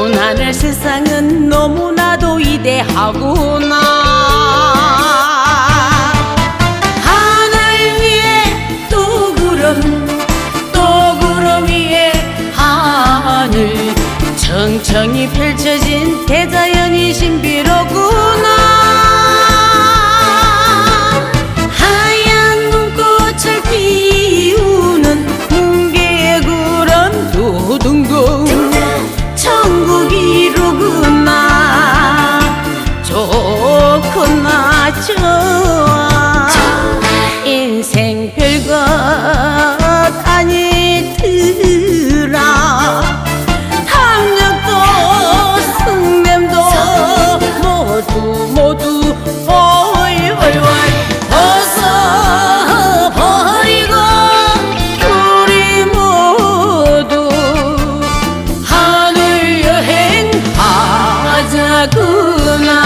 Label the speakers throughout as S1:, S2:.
S1: 푸른 하늘 세상은 너무나도 위대하구나. 하늘 위에 또 구름 또 구름 위에 하늘. 청청히 펼쳐진 대자 রাজা গুনা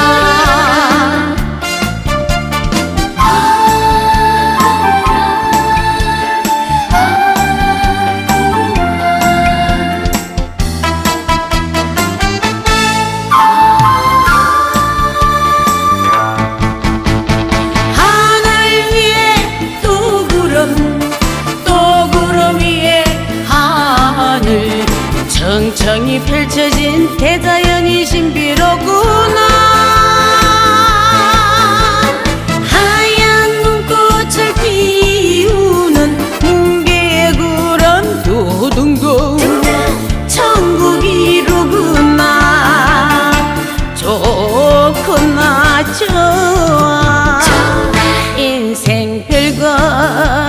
S1: 정청이 펼쳐진 대자연이 신비로구나. 하얀 눈꽃을 피우는 뭉게구름 도둥동 천국이로구나. 좋구나 좋아 인생 별거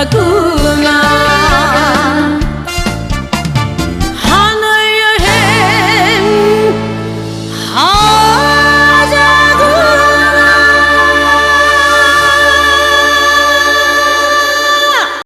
S1: Aku